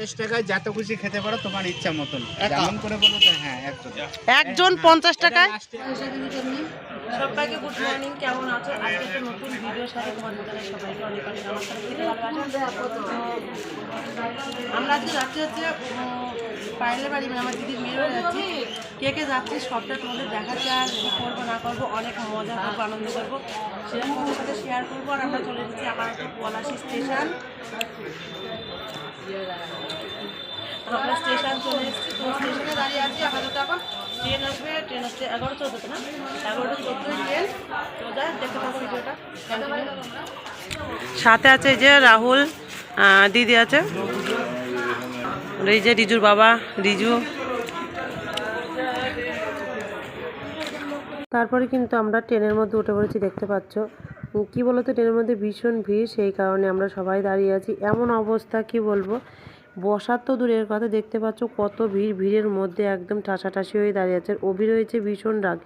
পঞ্চাশ টাকায় যত খুশি খেতে পারো তোমার ইচ্ছা মতন। যেমন করে বলো তো হ্যাঁ একজন একজন পঞ্চাশ টাকায়? সবাইকে গুড মর্নিং কেমন আছো? আজকে একটা নতুন ভিডিওর সাথে তোমাদের সবাইকে অনেক অনেক নমস্কার। খেতে ভালোবাসা তো আমরা আজকে যাচ্ছি হচ্ছে পায়েলের বাড়ি মানে আমার দিদির মেয়েরও যাচ্ছি কে কে যাচ্ছি সবটা তোমাদের দেখাচ্ছি আর কী করব, না করব, অনেক মজা করব, আনন্দ করব। সেটা তোমাদের সাথে শেয়ার করব আর আমরা চলে এসেছি আমার পলাশি স্টেশন আমরা স্টেশন চলে এসেছি, তো স্টেশনে দাঁড়িয়ে আছি আপাতত এখন। ট্রেন আসবে ট্রেন আসছে এগারো চোদ্দোতে না? এগারোটা চোদ্দোই ট্রেন তো দেখতে ভিডিওটা। সাথে আছে যে রাহুল দিদি আছে। এই যে রিজুর বাবা, রিজু। তারপরে কিন্তু আমরা ট্রেনের মধ্যে উঠে পড়েছি, দেখতে পাচ্ছ। কি বলতো, ট্রেনের মধ্যে ভীষণ ভিড়, সেই কারণে আমরা সবাই দাঁড়িয়ে আছি। এমন অবস্থা, কি বলব? বসার তো দূরের কথা, দেখতে পাচ্ছ কত ভিড়, ভিড়ের মধ্যে একদম ঠাসাঠাসি হয়ে দাঁড়িয়ে আছে। অভি রয়েছে ভীষণ রাগ।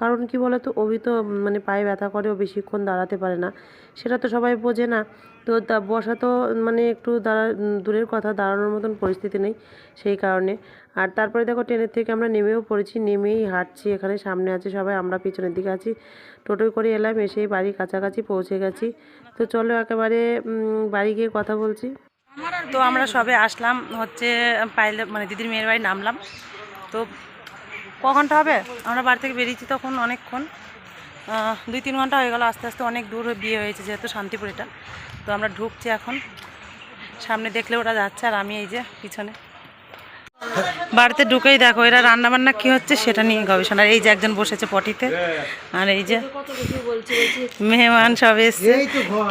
কারণ কি বলতো, অভি তো মানে পায়ে ব্যথা করে, ও বেশিক্ষণ দাঁড়াতে পারে না। সেটা তো সবাই বোঝে না। তো বসা তো মানে একটু দাঁড়া, দূরের কথা, দাঁড়ানোর মতন পরিস্থিতি নেই সেই কারণে। আর তারপরে দেখো, ট্রেনের থেকে আমরা নেমেও পড়েছি, নেমেই হাঁটছি, এখানে সামনে আছে সবাই, আমরা পিছনের দিকে আছি। টোটোয় করে এলাম, এসেই বাড়ির কাছাকাছি পৌঁছে গেছি। তো চলো একেবারে বাড়ি গিয়ে কথা বলছি। তো আমরা সবে আসলাম, হচ্ছে পাইলে মানে দিদির মেয়ের বাড়ি নামলাম। তো ক ঘণ্টা হবে? আমরা বাড়ি থেকে বেরিয়েছি তখন অনেকক্ষণ। দুই তিন ঘণ্টা হয়ে গেল, আস্তে আস্তে অনেক দূর বিয়ে হয়েছে যেহেতু শান্তিপুর এটা তো আমরা ঢুকছি এখন। সামনে দেখলে ওরা যাচ্ছে আর আমি এই যে পিছনে। বাড়িতে ঢুকেই দেখো, এরা রান্নাবান্না কি হচ্ছে সেটা নিয়ে গবেষণা। এই যে একজন বসেছে পটিতে, আর এই যে মেহমান সব এসছে।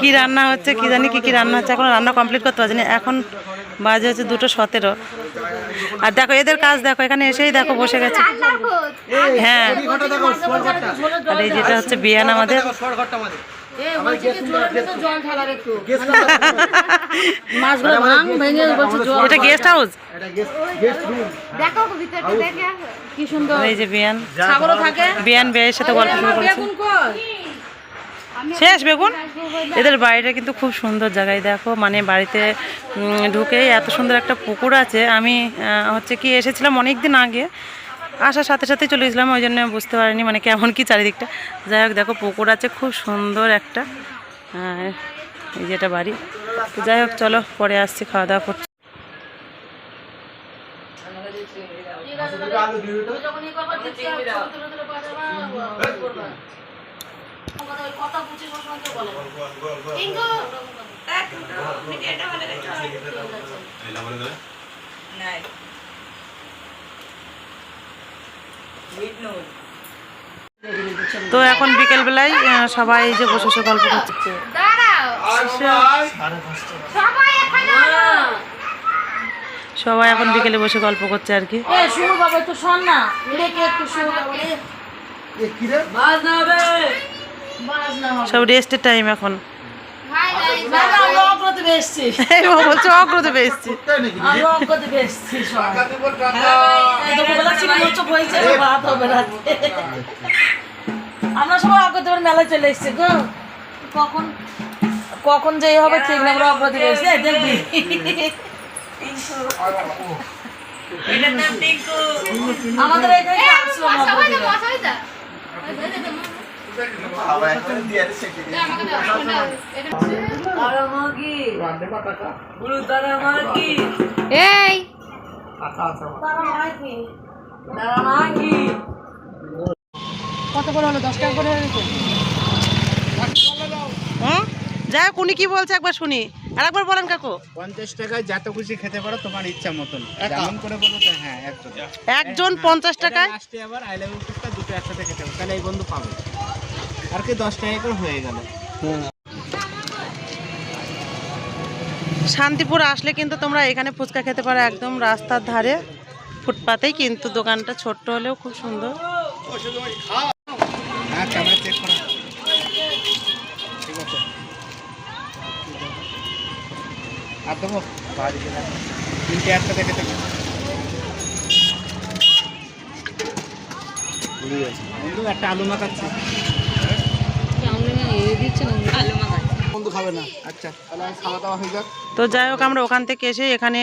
কি রান্না হচ্ছে, কি জানি কি কি রান্না হচ্ছে, এখন রান্না কমপ্লিট করতে পারছি না। এখন বাজে হচ্ছে দুটো সতেরো। আর দেখো এদের কাজ দেখো এখানে এসেই দেখো বসে গেছে। হ্যাঁ। আর এই যেটা হচ্ছে বিয়ান আমাদের। এটা গেস্ট হাউস দেখো ভিতরটা দেখে। কি সুন্দর এই যে বিয়ান। বিয়ান বিয়ের সাথে গল্প শুরু করেছে। শেষ বেগুন? এদের বাড়িটা কিন্তু খুব সুন্দর জায়গায় দেখো মানে বাড়িতে ঢুকেই এত সুন্দর একটা পুকুর আছে। আমি হচ্ছে কি এসেছিলাম অনেক দিন আগে আসার সাথে সাথে চলে গেছিলাম ওই জন্য বুঝতে পারিনি মানে কেমন কি চারিদিকটা। যাই হোক দেখো পুকুর আছে খুব সুন্দর একটা এই যেটা বাড়ি। তো যাই হোক চলো পরে আসছি খাওয়া দাওয়া করছি। তো এখন বিকেলবেলায় আহ, সবাই যে বসে বসে গল্প করছে। সবাই এখন বিকেলে বসে গল্প করছে আর কি। শুরু বাবা একটু শোন না। একটু শুরু সব রেস্টের টাইম এখন। আমরা সবাই মেলায় চলে এসেছি গো। কখন? কখন যে হবে ঠিক না আমরা অগ্রতে বেসছি দেখবি। আমাদের এখানে এ আমি আসলো বসা হই অগ্রতে যা বসা হই যা আমাকে দাও। তারামাগি গুরু তারামাগি এই! তারামাগি তারামাগি কত করে হলো? 10 টাকা করে হ্যাঁ যাই হোক উনি কি বলছে একবার শুনি। আর একবার বলেন কাকু। পঞ্চাশ টাকায় যত খুশি খেতে পারো তোমার ইচ্ছা মতন। যেমন করে বলো তো হ্যাঁ একদম। একজন পঞ্চাশ টাকায়? আবার আই লাভ ইউ দুটো একসাথে খেতে হবে তাহলে এই বন্ধু পাবে। আর কি দশ টাকা করে হয়ে গেল। শান্তিপুর আসলে কিন্তু তোমরা এখানে ফুচকা খেতে পারো একদম রাস্তার ধারে। ফুটপাতেই কিন্তু দোকানটা ছোট্ট হলেও খুব সুন্দর। হ্যাঁ বন্ধু একটা আলু মাখাচ্ছে। তো যাই হোক আমরা ওখান থেকে এসে এখানে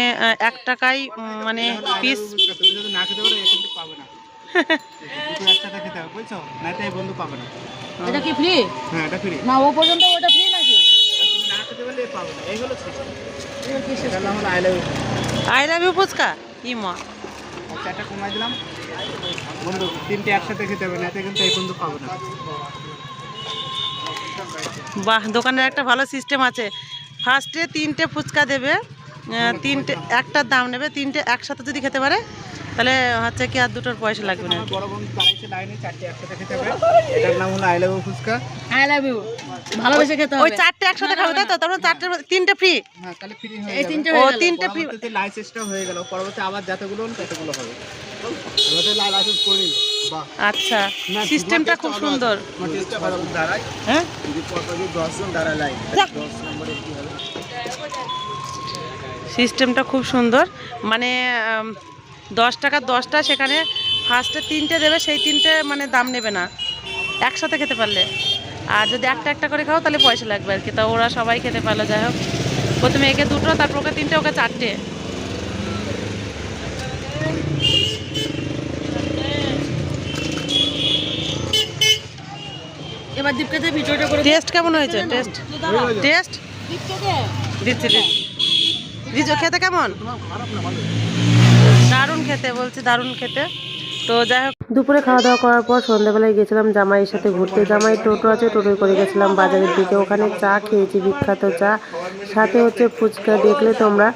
এক টাকায় মানে পিস তুমি যদি না খেতে পারো এ কিন্তু পাবে না। দুটো একসাথে খেতে হবে না বন্ধু পাবে না। এটা কি ফ্রি হ্যাঁ এটা ফ্রি না ও পর্যন্ত ওটা ফ্রি নাকি? তুমি না খেতে পারলে পাবে না। এই হলো system। এটা নাম হলো I love you I love you fuchka? ই মা। আচ্ছা একটা কমাই দিলাম। বন্ধু তিনটে একসাথে খেতে হবে না তো কিন্তু এই বন্ধু পাবে না। বাহ, দোকানের একটা ভালো সিস্টেম আছে। ফার্স্টে তিনটে ফুচকা দেবে তিনটে, একটার দাম নেবে, তিনটে একসাথে যদি খেতে পারে তাহলে হচ্ছে কি আর দুটোর পয়সা লাগবে না বড় লাইনে চারটে একসাথে খেতে হবে। এটার নাম হলো I love you fuchka. I love you ভালোবেসে খেতে ওই চারটে একসাথে খাবে তাই তো? তারপর চারটে তিনটে ফ্রি হ্যাঁ তাহলে ফ্রি হয়ে এই তিনটে ও তিনটে ফ্রি লাইসেন্সটা হয়ে গেল। পরবর্তী আবার যতগুলো ততগুলো হবে। আমাদের লাইসেন্স করে আচ্ছা। সিস্টেমটা খুব সুন্দর। হ্যাঁ? যদি পরপর দশজন দাঁড়ায় লাইন দশ নম্বরে কি হবে? সিস্টেমটা খুব সুন্দর। মানে দশ টাকা দশটা সেখানে ফার্স্টে তিনটে দেবে সেই তিনটে মানে দাম নেবে না। একসাথে খেতে পারলে। আর যদি একটা একটা করে খাও তাহলে পয়সা লাগবে আর কি। তা ওরা সবাই খেতে পারল যাই হোক। প্রথমে একে দুটো তারপর ওকে তিনটে ওকে চারটে। এবার দীপকাতে ভিডিওটা করে টেস্ট কেমন হয়েছে? টেস্ট টেস্ট দিচ্ছি দিচ্ছি। খেতে কেমন? দারুণ খেতে, বলছি দারুণ খেতে। তো যাই হোক, দুপুরে খাওয়া দাওয়া করার পর সন্ধ্যাবেলায় গেছিলাম জামাইয়ের সাথে ঘুরতে। জামাই টোটো আছে, টোটোয় করে গেছিলাম বাজারের দিকে। ওখানে চা খেয়েছি, বিখ্যাত চা। সাথে হচ্ছে ফুচকা, দেখলে তোমরা।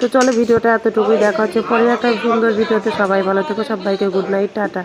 তো চলো ভিডিওটা এতটুকুই, দেখা হচ্ছে পরে একটা সুন্দর ভিডিওতে। সবাই ভালো থেকো, সবাইকে গুড নাইট, টাটা।